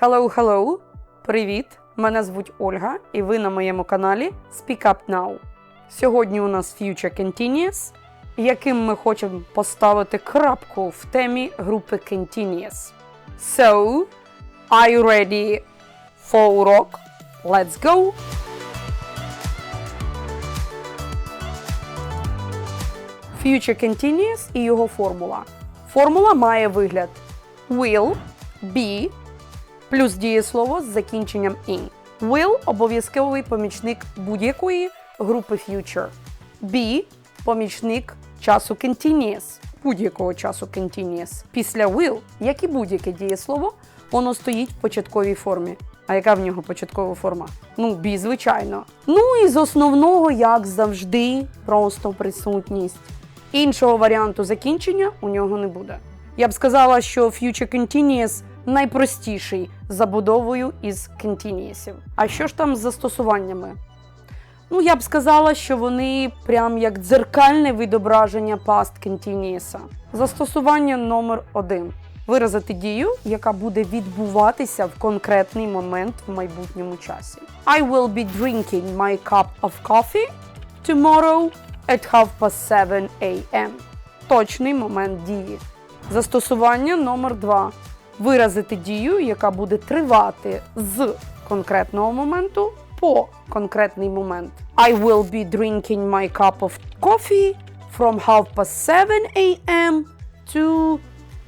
Hello, hello! Привіт! Мене звуть Ольга, і ви на моєму каналі Speak Up Now. Сьогодні у нас Future Continuous, яким ми хочемо поставити крапку в темі групи Continuous. So, are you ready for урок? Let's go! Future Continuous і його формула. Формула має вигляд will, be, плюс дієслово з закінченням in. Will – обов'язковий помічник будь-якої групи future. Be – помічник часу continuous, будь-якого часу continuous. Після will, як і будь-яке дієслово, воно стоїть в початковій формі. А яка в нього початкова форма? Ну, be, звичайно. Ну і з основного, як завжди, просто присутність. Іншого варіанту закінчення у нього не буде. Я б сказала, що Future Continuous найпростіший забудовою із continuousів. А що ж там з застосуваннями? Ну, я б сказала, що вони прям як дзеркальне відображення past continuous. Застосування номер один. Виразити дію, яка буде відбуватися в конкретний момент в майбутньому часі. I will be drinking my cup of coffee tomorrow at half past 7 a.m. Точний момент дії. Застосування номер 2. Виразити дію, яка буде тривати з конкретного моменту по конкретний момент. I will be drinking my cup of coffee from half past 7 a.m. to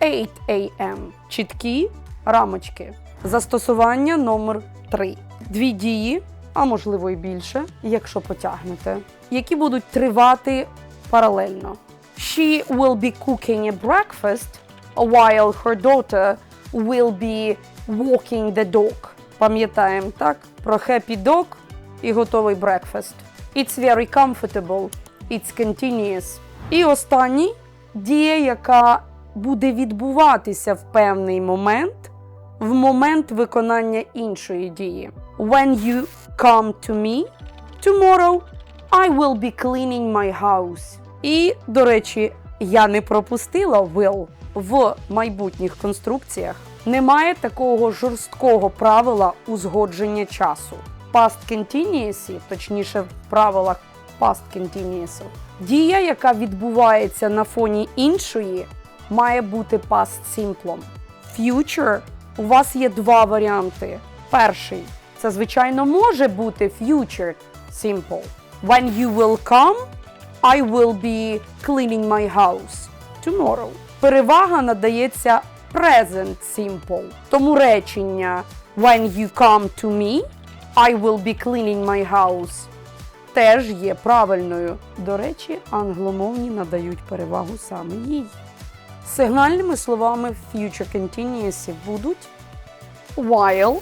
8 a.m. Чіткі рамочки. Застосування номер 3. Дві дії, а можливо і більше, якщо потягнете, які будуть тривати паралельно. She will be cooking a breakfast while her daughter will be walking the dog. Пам'ятаємо, так? Про happy dog і готовий breakfast. It's very comfortable. It's continuous. І останній дія, яка буде відбуватися в певний момент, в момент виконання іншої дії. When you come to me tomorrow, I will be cleaning my house. І, до речі, я не пропустила will в майбутніх конструкціях. Немає такого жорсткого правила узгодження часу. Past continuous, точніше, в правилах past continuous, дія, яка відбувається на фоні іншої, має бути past simple. Future у вас є два варіанти. Перший це, звичайно, може бути future simple. When you will come, I will be cleaning my house tomorrow. Перевага надається present simple. Тому речення When you come to me, I will be cleaning my house теж є правильною. До речі, англомовні надають перевагу саме їй. Сигнальними словами future continuous будуть while,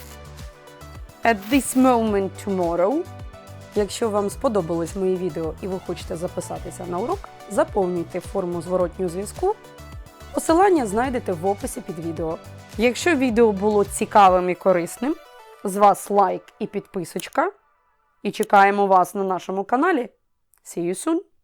at this moment tomorrow. Якщо вам сподобалось моє відео і ви хочете записатися на урок, заповнюйте форму зворотнього зв'язку. Посилання знайдете в описі під відео. Якщо відео було цікавим і корисним, з вас лайк і підписочка. І чекаємо вас на нашому каналі. See you soon!